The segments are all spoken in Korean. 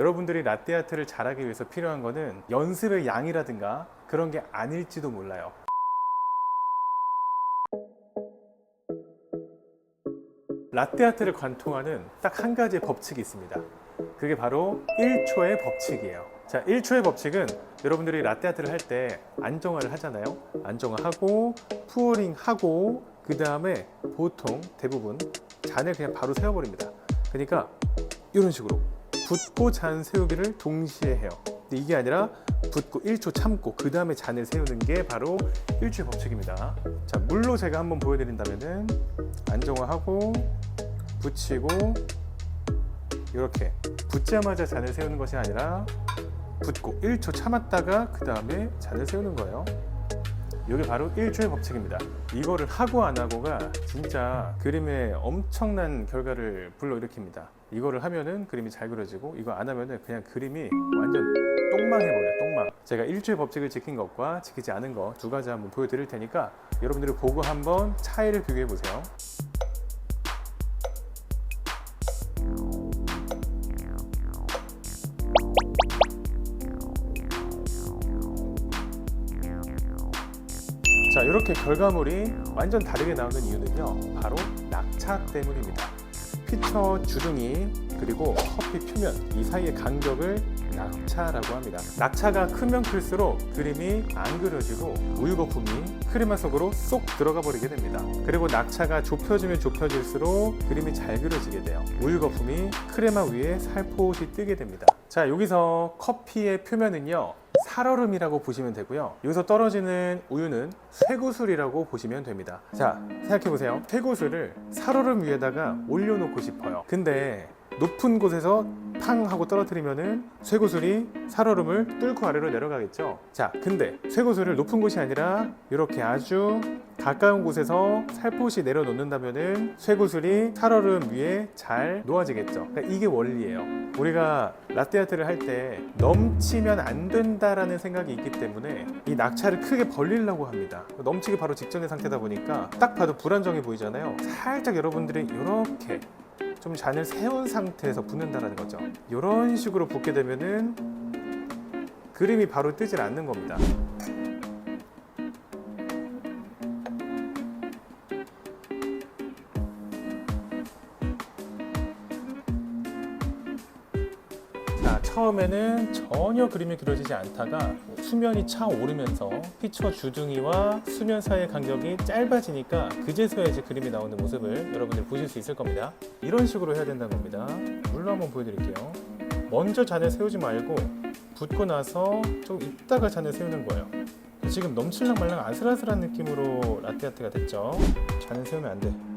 여러분들이 라떼 아트를 잘하기 위해서 필요한 거는 연습의 양이라든가 그런 게 아닐지도 몰라요. 라떼 아트를 관통하는 딱 한 가지의 법칙이 있습니다. 그게 바로 1초의 법칙이에요. 자, 1초의 법칙은 여러분들이 라떼 아트를 할 때 안정화를 하잖아요. 안정화하고 푸어링하고 그 다음에 보통 대부분 잔을 그냥 바로 세워버립니다. 그러니까 이런 식으로 붓고 잔 세우기를 동시에 해요. 근데 이게 아니라 붓고 1초 참고 그 다음에 잔을 세우는 게 바로 1초의 법칙입니다. 자, 물로 제가 한번 보여드린다면은 안정화하고 붙이고 이렇게 붙자마자 잔을 세우는 것이 아니라 붓고 1초 참았다가 그 다음에 잔을 세우는 거예요. 이게 바로 1초의 법칙입니다. 이거를 하고 안 하고가 진짜 그림에 엄청난 결과를 불러일으킵니다. 이거를 하면은 그림이 잘 그려지고 이거 안 하면은 그냥 그림이 완전 똥망해버려요. 똥망. 제가 1초의 법칙을 지킨 것과 지키지 않은 것 두 가지 한번 보여드릴 테니까 여러분들이 보고 한번 차이를 비교해 보세요. 자 이렇게 결과물이 완전 다르게 나오는 이유는요 바로 낙차 때문입니다. 피처 주둥이 그리고 커피 표면 이 사이의 간격을 낙차라고 합니다. 낙차가 크면 클수록 그림이 안 그려지고 우유 거품이 크레마 속으로 쏙 들어가 버리게 됩니다. 그리고 낙차가 좁혀지면 좁혀질수록 그림이 잘 그려지게 돼요. 우유 거품이 크레마 위에 살포시 뜨게 됩니다. 자 여기서 커피의 표면은요 살얼음이라고 보시면 되고요. 여기서 떨어지는 우유는 쇠구슬이라고 보시면 됩니다. 자, 생각해 보세요. 쇠구슬을 살얼음 위에다가 올려놓고 싶어요. 근데 높은 곳에서 팡 하고 떨어뜨리면은 쇠구슬이 살얼음을 뚫고 아래로 내려가겠죠. 자, 근데 쇠구슬을 높은 곳이 아니라 이렇게 아주 가까운 곳에서 살포시 내려놓는다면은 쇠구슬이 살얼음 위에 잘 놓아지겠죠. 그러니까 이게 원리예요. 우리가 라떼아트를 할 때 넘치면 안 된다라는 생각이 있기 때문에 이 낙차를 크게 벌리려고 합니다. 넘치기 바로 직전의 상태다 보니까 딱 봐도 불안정해 보이잖아요. 살짝 여러분들이 이렇게 좀 잔을 세운 상태에서 붓는다는 거죠. 이런 식으로 붓게 되면은 그림이 바로 뜨질 않는 겁니다. 자, 처음에는 전혀 그림이 그려지지 않다가 수면이 차오르면서 피처 주둥이와 수면 사이의 간격이 짧아지니까 그제서야 이제 그림이 나오는 모습을 여러분들 보실 수 있을 겁니다. 이런 식으로 해야 된다는 겁니다. 물로 한번 보여드릴게요. 먼저 잔을 세우지 말고 붓고 나서 좀 이따가 잔을 세우는 거예요. 지금 넘칠랑 말랑 아슬아슬한 느낌으로 라떼아트가 됐죠. 잔을 세우면 안 돼.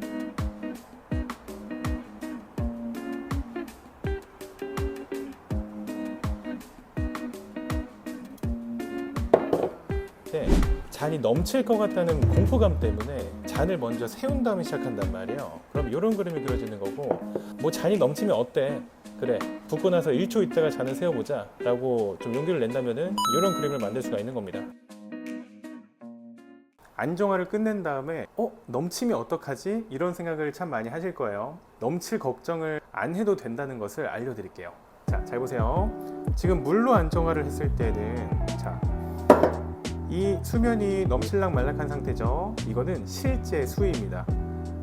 잔이 넘칠 것 같다는 공포감 때문에 잔을 먼저 세운 다음에 시작한단 말이에요. 그럼 이런 그림이 그려지는 거고 뭐 잔이 넘치면 어때? 그래 붓고 나서 1초 있다가 잔을 세워보자 라고 좀 용기를 낸다면은 이런 그림을 만들 수가 있는 겁니다. 안정화를 끝낸 다음에 어 넘치면 어떡하지 이런 생각을 참 많이 하실 거예요 넘칠 걱정을 안 해도 된다는 것을 알려드릴게요 자 잘 보세요 지금 물로 안정화를 했을 때는 자 이 수면이 넘칠락 말락한 상태죠. 이거는 실제 수위입니다.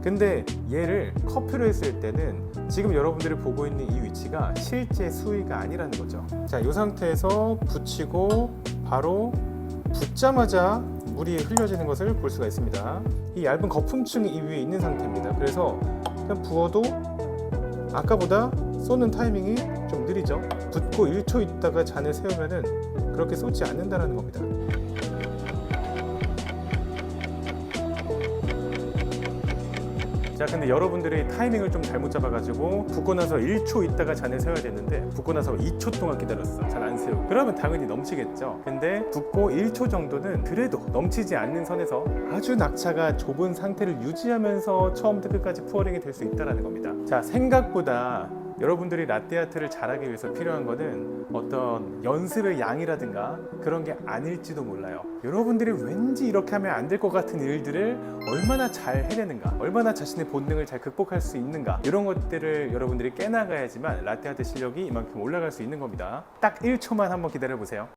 근데 얘를 커피로 했을 때는 지금 여러분들이 보고 있는 이 위치가 실제 수위가 아니라는 거죠. 자, 이 상태에서 붙이고 바로 붓자마자 물이 흘려지는 것을 볼 수가 있습니다. 이 얇은 거품층이 이 위에 있는 상태입니다. 그래서 그냥 부어도 아까보다 쏘는 타이밍이 좀 느리죠. 붓고 1초 있다가 잔을 세우면은 그렇게 쏟지 않는다는 겁니다. 자 근데 여러분들이 타이밍을 좀 잘못 잡아가지고 붓고 나서 1초 있다가 잔을 세워야 되는데 붓고 나서 2초 동안 기다렸어. 잘 안 세우고. 그러면 당연히 넘치겠죠. 근데 붓고 1초 정도는 그래도 넘치지 않는 선에서 아주 낙차가 좁은 상태를 유지하면서 처음부터 끝까지 푸어링이 될 수 있다는 겁니다. 자 생각보다 여러분들이 라떼아트를 잘하기 위해서 필요한 거는 어떤 연습의 양이라든가 그런 게 아닐지도 몰라요. 여러분들이 왠지 이렇게 하면 안 될 것 같은 일들을 얼마나 잘 해내는가, 얼마나 자신의 본능을 잘 극복할 수 있는가 이런 것들을 여러분들이 깨나가야지만 라떼아트 실력이 이만큼 올라갈 수 있는 겁니다. 딱 1초만 한번 기다려 보세요.